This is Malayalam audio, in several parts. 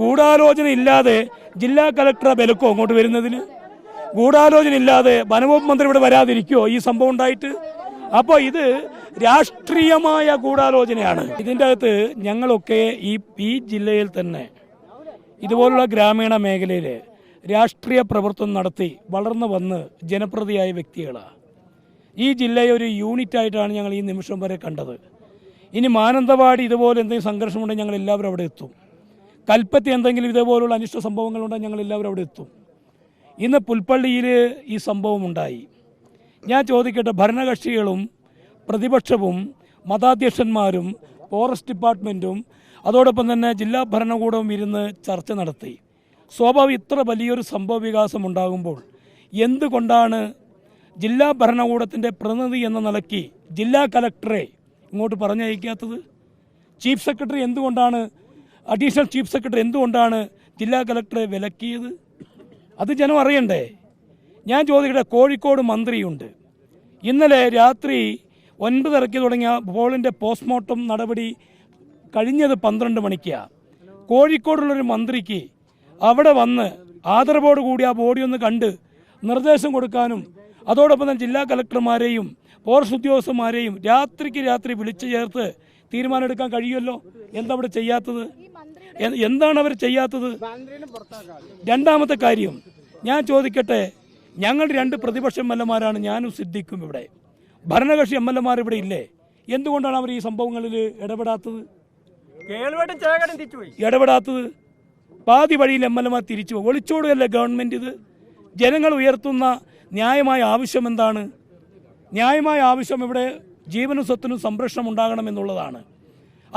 ഗൂഢാലോചന ഇല്ലാതെ ജില്ലാ കലക്ടറെ ബലക്കോ അങ്ങോട്ട് വരുന്നതിന്? ഗൂഢാലോചന ഇല്ലാതെ വനവകുപ്പ് മന്ത്രി ഇവിടെ വരാതിരിക്കുമോ ഈ സംഭവം ഉണ്ടായിട്ട്? അപ്പോൾ ഇത് രാഷ്ട്രീയമായ ഗൂഢാലോചനയാണ്. ഇതിന്റെ അകത്ത് ഞങ്ങളൊക്കെ ഈ ഈ ജില്ലയിൽ തന്നെ ഇതുപോലുള്ള ഗ്രാമീണ മേഖലയിൽ രാഷ്ട്രീയ പ്രവർത്തനം നടത്തി വളർന്നു വന്ന് ജനപ്രതിയായ വ്യക്തികളാണ് ഈ ജില്ലയെ ഒരു യൂണിറ്റ് ആയിട്ടാണ് ഞങ്ങൾ ഈ നിമിഷം വരെ കണ്ടത്. ഇനി മാനന്തവാടി ഇതുപോലെ എന്തെങ്കിലും സംഘർഷമുണ്ടെങ്കിൽ ഞങ്ങൾ എല്ലാവരും അവിടെ എത്തും. കൽപ്പത്തി എന്തെങ്കിലും ഇതേപോലുള്ള അനിഷ്ട സംഭവങ്ങളുണ്ടെങ്കിൽ ഞങ്ങൾ എല്ലാവരും അവിടെ എത്തും. ഇന്ന് പുൽപ്പള്ളിയിൽ ഈ സംഭവം ഉണ്ടായി. ഞാൻ ചോദിക്കട്ടെ ഭരണകക്ഷികളും പ്രതിപക്ഷവും മതാധ്യക്ഷന്മാരും ഫോറസ്റ്റ് ഡിപ്പാർട്ട്മെന്റും അതോടൊപ്പം തന്നെ ജില്ലാ ഭരണകൂടവും ഇരുന്ന് ചർച്ച നടത്തി. സ്വാഭാവിക ഇത്ര വലിയൊരു സംഭവ വികാസം ഉണ്ടാകുമ്പോൾ എന്തുകൊണ്ടാണ് ജില്ലാ ഭരണകൂടത്തിന്റെ പ്രതിനിധി എന്ന നിലയ്ക്ക് ജില്ലാ കലക്ടറെ ഇങ്ങോട്ട് പറഞ്ഞയക്കാത്തത്? ചീഫ് സെക്രട്ടറി എന്തുകൊണ്ടാണ് അഡീഷണൽ ചീഫ് സെക്രട്ടറി എന്തുകൊണ്ടാണ് ജില്ലാ കലക്ടറെ വിലക്കിയത്? അത് ജനം അറിയണ്ടേ? ഞാൻ ചോദിക്കട്ടെ കോഴിക്കോട് മന്ത്രിയുണ്ട്. ഇന്നലെ രാത്രി ഒൻപതരയ്ക്ക് തുടങ്ങിയ ബോളിന്റെ പോസ്റ്റ്മോർട്ടം നടപടി കഴിഞ്ഞത് പന്ത്രണ്ട് മണിക്കാണ് കോഴിക്കോടുള്ളൊരു മന്ത്രിക്ക് അവിടെ വന്ന് ആദരവോട് കൂടി ആ ബോഡി ഒന്ന് കണ്ട് നിർദ്ദേശം കൊടുക്കാനും അതോടൊപ്പം തന്നെ ജില്ലാ കലക്ടർമാരെയും ഫോറസ്റ്റ് ഉദ്യോഗസ്ഥന്മാരെയും രാത്രിക്ക് രാത്രി വിളിച്ചു ചേർത്ത് തീരുമാനമെടുക്കാൻ കഴിയുമല്ലോ? എന്താ അവിടെ ചെയ്യാത്തത് എന്താണ് അവർ ചെയ്യാത്തത്? രണ്ടാമത്തെ കാര്യം ഞാൻ ചോദിക്കട്ടെ ഞങ്ങൾ രണ്ട് പ്രതിപക്ഷ എം എൽ എമാരാണ് ഞാനും സിദ്ദിഖും ഇവിടെ. ഭരണകക്ഷി എം എൽ എമാർ ഇവിടെ ഇല്ലേ? എന്തുകൊണ്ടാണ് അവർ ഈ സംഭവങ്ങളിൽ ഇടപെടാത്തത്? ഇടപെടാത്തത്? പാതി വഴിയിൽ എം എൽ എമാർ തിരിച്ചു. ഒളിച്ചോടുകയല്ലേ ഗവൺമെന്റ് ഇത്? ജനങ്ങൾ ഉയർത്തുന്ന ന്യായമായ ആവശ്യം എന്താണ്? ന്യായമായ ആവശ്യം ഇവിടെ ജീവനും സ്വത്തിനും സംരക്ഷണം ഉണ്ടാകണം എന്നുള്ളതാണ്.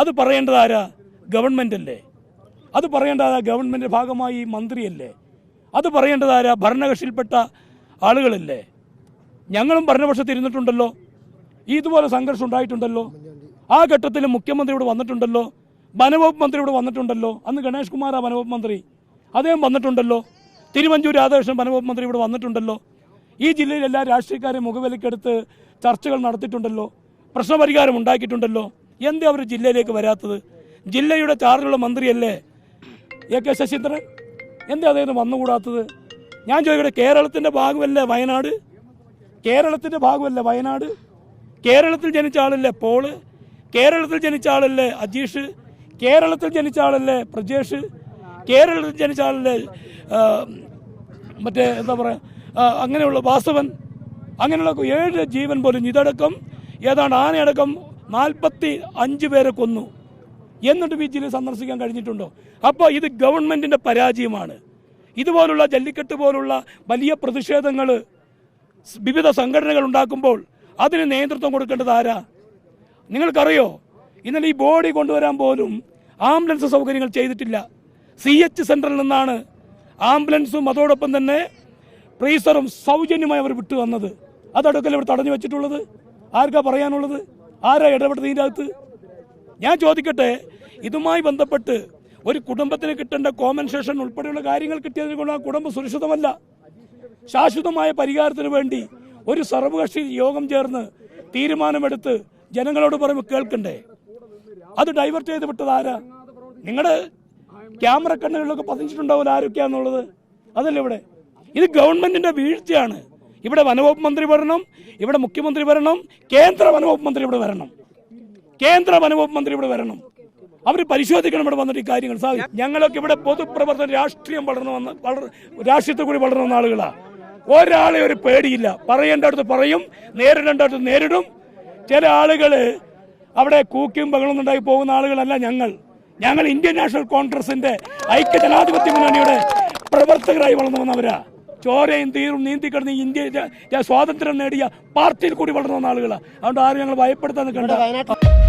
അത് പറയേണ്ടത് ആരാ? ഗവൺമെന്റല്ലേ അത് പറയേണ്ടത് ഗവൺമെന്റ് ഭാഗമായി മന്ത്രിയല്ലേ. അത് പറയേണ്ടത് ആരാ? ഭരണകക്ഷിയിൽപ്പെട്ട ആളുകളല്ലേ. ഞങ്ങളും ഭരണപക്ഷത്ത് ഇരുന്നിട്ടുണ്ടല്ലോ. ഈ ഇതുപോലെ സംഘർഷം ഉണ്ടായിട്ടുണ്ടല്ലോ. ആ ഘട്ടത്തിൽ മുഖ്യമന്ത്രി ഇവിടെ വന്നിട്ടുണ്ടല്ലോ. വനവകുപ്പ് മന്ത്രി ഇവിടെ വന്നിട്ടുണ്ടല്ലോ. അന്ന് ഗണേഷ് കുമാറാ വനവകുപ്പ് മന്ത്രി. അദ്ദേഹം വന്നിട്ടുണ്ടല്ലോ. തിരുവഞ്ചൂർ രാധാകൃഷ്ണൻ വനവകുപ്പ് മന്ത്രി ഇവിടെ വന്നിട്ടുണ്ടല്ലോ. ഈ ജില്ലയിൽ എല്ലാ രാഷ്ട്രീയക്കാരെ മുഖവിലക്കെടുത്ത് ചർച്ചകൾ നടത്തിയിട്ടുണ്ടല്ലോ. പ്രശ്നപരിഹാരം ഉണ്ടാക്കിയിട്ടുണ്ടല്ലോ. എന്തേ അവർ ജില്ലയിലേക്ക് വരാത്തത്? ജില്ലയുടെ ചാർജുള്ള മന്ത്രിയല്ലേ? A K Saseendran? എന്തേ അദ്ദേഹം വന്നുകൂടാത്തത്? ഞാൻ ചോദിക്കട്ടെ കേരളത്തിന്റെ ഭാഗമല്ലേ വയനാട്? കേരളത്തിന്റെ ഭാഗമല്ലേ വയനാട്? കേരളത്തിൽ ജനിച്ച ആളല്ലേ പോൾ? കേരളത്തിൽ ജനിച്ച ആളല്ലേ അജീഷ്? കേരളത്തിൽ ജനിച്ച ആളല്ലേ പ്രജേഷ്? കേരളത്തിൽ ജനിച്ച ആളല്ലേ മറ്റേ എന്താ പറയുക അങ്ങനെയുള്ള വാസവൻ? അങ്ങനെയുള്ള ഏഴ് ജീവൻ പോലും ഇതടക്കം ഏതാണ്ട് ആനയടക്കം നാൽപ്പത്തി അഞ്ച് പേരെ കൊന്നു. എന്നിട്ട് ബീച്ചിനെ സന്ദർശിക്കാൻ കഴിഞ്ഞിട്ടുണ്ടോ? അപ്പോൾ ഇത് ഗവൺമെന്റിന്റെ പരാജയമാണ്. ഇതുപോലുള്ള ജല്ലിക്കെട്ട് പോലുള്ള വലിയ പ്രതിഷേധങ്ങൾ വിവിധ സംഘടനകൾ ഉണ്ടാക്കുമ്പോൾ അതിന് നേതൃത്വം കൊടുക്കേണ്ടത് ആരാ? നിങ്ങൾക്കറിയോ? ഇന്നലെ ഈ ബോഡി കൊണ്ടുവരാൻ പോലും ആംബുലൻസ് സൗകര്യങ്ങൾ ചെയ്തിട്ടില്ല. സി എച്ച് സെന്ററിൽ നിന്നാണ് ആംബുലൻസും അതോടൊപ്പം തന്നെ ഫ്രീസറും സൗജന്യമായി അവർ വിട്ടു വന്നത് അതടുക്കൽ ഇവിടെ തടഞ്ഞു വെച്ചിട്ടുള്ളത്. ആർക്കാ പറയാനുള്ളത്? ആരാ ഇടപെട്ടത് ഇതിന്റെ അകത്ത്? ഞാൻ ചോദിക്കട്ടെ ഇതുമായി ബന്ധപ്പെട്ട് ഒരു കുടുംബത്തിന് കിട്ടേണ്ട കോമ്പൻസേഷൻ ഉൾപ്പെടെയുള്ള കാര്യങ്ങൾ കിട്ടിയതിനെ കൊണ്ട് ആ കുടുംബം സുരക്ഷിതമല്ല. ശാശ്വതമായ പരിഹാരത്തിന് വേണ്ടി ഒരു സർവകക്ഷി യോഗം ചേർന്ന് തീരുമാനമെടുത്ത് ജനങ്ങളോട് പറയുമ്പോൾ കേൾക്കണ്ടേ? അത് ഡൈവേർട്ട് ചെയ്ത് വിട്ടത് ആരാ? നിങ്ങളുടെ ക്യാമറ കണ്ണുകളിലൊക്കെ പതിച്ചിട്ടുണ്ടാവില്ല ആരൊക്കെയാന്നുള്ളത്? അതല്ലേ ഇവിടെ? ഇത് ഗവൺമെന്റിന്റെ വീഴ്ചയാണ്. ഇവിടെ വനവകുപ്പ് മന്ത്രി വരണം ഇവിടെ മുഖ്യമന്ത്രി വരണം കേന്ദ്ര വനവകുപ്പ് മന്ത്രി ഇവിടെ വരണം. കേന്ദ്ര വനവകുപ്പ് മന്ത്രി ഇവിടെ വരണം. അവർ പരിശോധിക്കണം ഇവിടെ വന്നിട്ട് ഈ കാര്യങ്ങൾ. സാധിക്കും ഞങ്ങളൊക്കെ ഇവിടെ പൊതുപ്രവർത്തനം രാഷ്ട്രീയം വളർന്നു വളർ രാഷ്ട്രീയത്തിൽ കൂടി വളർന്നു വന്ന ആളുകളാ. ഒരാളെ ഒരു പേടിയില്ല. പറയേണ്ട അടുത്ത് പറയും നേരിടേണ്ട അടുത്ത് നേരിടും. ചില ആളുകൾ അവിടെ കൂക്കിയും ബഹളം ഉണ്ടായി പോകുന്ന ആളുകളല്ല ഞങ്ങൾ. ഞങ്ങൾ ഇന്ത്യൻ നാഷണൽ കോൺഗ്രസിന്റെ ഐക്യ ജനാധിപത്യ മുന്നണിയുടെ പ്രവർത്തകരായി വളർന്നു വന്നവരാ. ചോരയും തീരും നീന്തിക്കിടന്ന് ഇന്ത്യ സ്വാതന്ത്ര്യം നേടിയ പാർട്ടിയിൽ കൂടി വളർന്ന ആളുകളാണ് അതുകൊണ്ട് ആരും ഞങ്ങൾ ഭയപ്പെടുത്താൻ വയനാട്ടിൽ